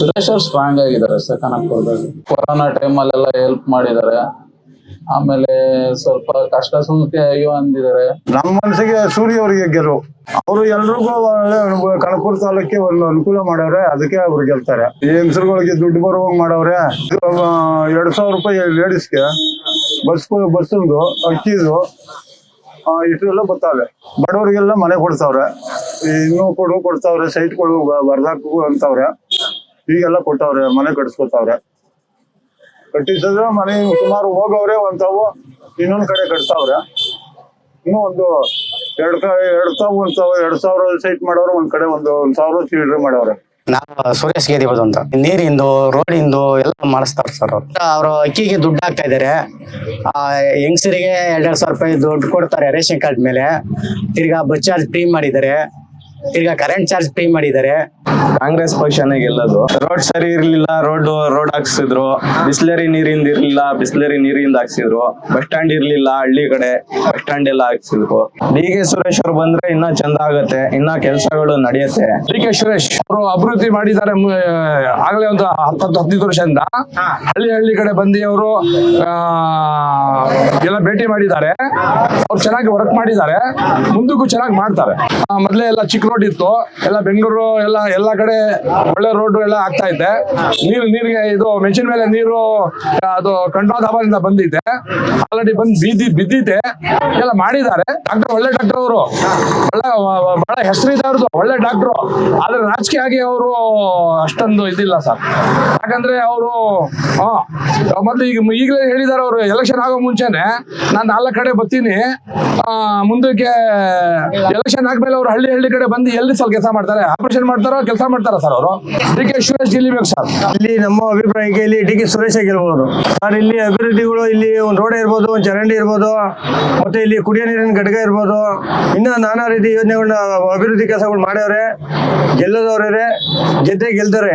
Suresh strong ಆಗಿದ್ದಾರೆ. Sir ಕನಕಪುರದಲ್ಲಿ corona ಟೈಮಲ್ಲೆಲ್ಲ ಹೆಲ್ಪ್ ಮಾಡಿದ್ದಾರೆ. ಆಮೇಲೆ ಸ್ವಲ್ಪ ಕಷ್ಟ ಸುಖಕ್ಕೆ ಅಯ್ಯೋ ಅಂದಿದ್ದಾರೆ. ನಮ್ಮ ಮನಸ್ಸಿಗೆ ಸೂರ್ಯ ಅವರಿಗೆ ಗೆಲುವು. ಅವರು ಎಲ್ರಿಗೂ ಒಳ್ಳೆ ಕನಕಪುರ ತಾಲೂಕಿಗೆ ಒಂದು ಅನುಕೂಲ ಮಾಡವ್ರೆ, ಅದಕ್ಕೆ ಅವ್ರು ಗೆಲ್ತಾರೆ. ಈ ಹೆಂಗಸರುಗಳಿಗೆ ದುಡ್ಡು ಬರುವಂಗ್ ಮಾಡವ್ರೆ ಎರಡ್ ಸಾವಿರ ರೂಪಾಯಿ ಲೇಡೀಸ್ಗೆ ಬಸ್ ಬಸ್ಸಂದು ಅಕ್ಕಿದು ಇಷ್ಟೆಲ್ಲ ಬರ್ತಾವೆ. ಬಡವರಿಗೆಲ್ಲ ಮನೆ ಕೊಡ್ತಾವ್ರೆ. ಇನ್ನೂ ಕೊಡು, ಕೊಡ್ತಾವ್ರೆ ಸೈಟ್ ಕೊಡು ಬರ್ದಾಕು ಅಂತವ್ರೆ. ಈಗೆಲ್ಲ ಕೊಟ್ಟವ್ರೆ ಮನೆ ಕಟ್ಸ್ಕೊತಾವ್ರೆ. ಕಟ್ಟಿಸಿದ್ರೆ ಮನೆ ಸುಮಾರು ಹೋಗವ್ರೆ ಒಂದ್ ತಾವು ಇನ್ನೊಂದ್ ಕಡೆ ಕಟ್ತಾವ್ರೆ ಇನ್ನೂ ಒಂದು ಎರಡ್ ಎರಡ್ ತಾವು ಒಂದ್ ಸಾವಿರ ಎರಡ್ ಸಾವಿರ ಸೈಟ್ ಮಾಡೋರು ಒಂದ್ ಕಡೆ ಒಂದು ಒಂದ್ ಸಾವಿರ ಚಿಲ್ಡ್ರೆ ಮಾಡವ್ರೆ. ನಾವು ಸುರೇಶ್ ಗೆದಿಬೋದು ಅಂತ. ನೀರಿಂದು ರೋಡಿಂದು ಎಲ್ಲ ಮಾಡಿಸ್ತಾರೆ ಸರ್ ಅವ್ರು. ಅಕ್ಕಿಗೆ ದುಡ್ಡು ಹಾಕ್ತಾ ಇದಾರೆ. ಆ, ಹೆಂಗಸರಿಗೆ ಎರಡೆರಡು ಸಾವಿರ ರೂಪಾಯಿ ದುಡ್ಡು ಕೊಡ್ತಾರೆ ರೇಷನ್ ಕಾರ್ಡ್ ಮೇಲೆ. ತಿರ್ಗಾ ಬಸ್ ಚಾರ್ಜ್ ಫ್ರೀ ಮಾಡಿದ್ದಾರೆ. ತಿರ್ಗಾ ಕರೆಂಟ್ ಚಾರ್ಜ್ ಫ್ರೀ ಮಾಡಿದ್ದಾರೆ. ಕಾಂಗ್ರೆಸ್ ಪಕ್ಷನೇ ಗೆಲ್ಲೋದು. ರೋಡ್ ಸರಿ ಇರ್ಲಿಲ್ಲ ರೋಡ್ ರೋಡ್ ಹಾಕ್ಸಿದ್ರು. ಬಿಸ್ಲರಿ ನೀರಿಂದ ಇರ್ಲಿಲ್ಲ ಬಿಸ್ಲರಿ ನೀರಿಂದ ಹಾಕ್ಸಿದ್ರು. ಬಸ್ ಸ್ಟ್ಯಾಂಡ್ ಇರ್ಲಿಲ್ಲ ಹಳ್ಳಿ ಕಡೆ ಬಸ್ ಸ್ಟ್ಯಾಂಡ್ ಎಲ್ಲ ಹಾಕ್ಸಿದ್ರು. ಡಿ ಕೆ ಸುರೇಶ್ ಅವ್ರು ಬಂದ್ರೆ ಇನ್ನ ಚಂದ ಆಗತ್ತೆ ಇನ್ನ ಕೆಲಸಗಳು ನಡೆಯುತ್ತೆ. ಡಿ ಕೆ ಸುರೇಶ್ ಅವರು ಅಭಿವೃದ್ಧಿ ಮಾಡಿದ್ದಾರೆ ಆಗ್ಲೇ ಒಂದು ಹತ್ತತ್ತು ಹದಿನೈದು ವರ್ಷದಿಂದ. ಹಳ್ಳಿ ಹಳ್ಳಿ ಕಡೆ ಬಂದು ಅವರು ಎಲ್ಲ ಭೇಟಿ ಮಾಡಿದ್ದಾರೆ. ಅವ್ರು ಚೆನ್ನಾಗಿ ವರ್ಕ್ ಮಾಡಿದ್ದಾರೆ ಮುಂದಕ್ಕೂ ಚೆನ್ನಾಗಿ ಮಾಡ್ತಾರೆ. ಮೊದಲೇ ಮೊದ್ಲೇ ಎಲ್ಲ ಚಿಕ್ಕ ರೋಡ್ ಇತ್ತು ಎಲ್ಲ ಬೆಂಗಳೂರು ಎಲ್ಲ ಎಲ್ಲ ಕಡೆ ಒಳ್ಳೆ ರೋಡ್ ಎಲ್ಲ ಆಗ್ತಾ ಇದೆ. ನೀರು, ನೀರಿಗೆ ಇದು ಮೆಷಿನ್ ಮೇಲೆ ನೀರು, ಅದು ಇಂದ ಬಂದಿದೆ. ಆಲ್ರೆಡಿ ಬಂದ್ ಬೀದಿ ಬಿದ್ದಿದೆ. ಎಲ್ಲ ಮಾಡಿದ್ದಾರೆ. ಡಾಕ್ಟರ್ ಒಳ್ಳೆ ಡಾಕ್ಟರ್ ಅವರು. ಒಳ್ಳೆ ಬಹಳ ಅವ್ರದ್ದು. ಒಳ್ಳೆ ಡಾಕ್ಟ್ರು ಆದ್ರೆ ರಾಜಕೀಯ ಆಗಿ ಅವರು ಅಷ್ಟೊಂದು ಇದಿಲ್ಲ ಸರ್ ಯಾಕಂದ್ರೆ ಅವರು ಮೊದ್ಲು ಈಗ, ಈಗಲೇ ಹೇಳಿದ್ದಾರೆ ಅವರು ಎಲೆಕ್ಷನ್ ಆಗೋ ಮುಂಚೆನೆ ನಾನು ನಾಲ್ಕು ಕಡೆ ಬರ್ತೀನಿ. ಮುಂದಕ್ಕೆ ಎಲೆಕ್ಷನ್ ಆದ್ಮೇಲೆ ಅವ್ರು ಹಳ್ಳಿ ಹಳ್ಳಿ ಕಡೆ ಬಂದು ಎಲ್ಲಿ ಸಲ ಕೆಲಸ ಮಾಡ್ತಾರೆ? ಆಪರೇಷನ್ ಮಾಡ್ತಾರೋ, ಕೆಲಸ ಮಾಡ್ತಾರ? ಸರ್ ಅವರು? ಡಿ ಕೆ ಸುರೇಶ್ ಗೆಲ್ಲಿಬೇಕು ಸರ್ ಇಲ್ಲಿ ನಮ್ಮ ಅಭಿಪ್ರಾಯಕ್ಕೆ ಇಲ್ಲಿ ಡಿ ಕೆ ಸುರೇಶ್ ಗೆಲ್ಬಹುದು ಸರ್ ಇಲ್ಲಿ ಅಭಿವೃದ್ಧಿಗಳು ಇಲ್ಲಿ ಒಂದು ರೋಡ್ ಇರ್ಬೋದು, ಒಂದು ಚರಂಡಿ ಇರ್ಬೋದು, ಮತ್ತೆ ಇಲ್ಲಿ ಕುಡಿಯೋ ನೀರಿನ ಘಟಕ ಇರ್ಬೋದು. ಇನ್ನ ನಾನಾ ರೀತಿ ಯೋಜನೆಗಳನ್ನ ಅಭಿವೃದ್ಧಿ ಕೆಲಸಗಳು ಮಾಡ್ಯವ್ರೆ, ಗೆಲ್ಲದವ್ರೆ ಜೊತೆ ಗೆಲ್ತಾರೆ.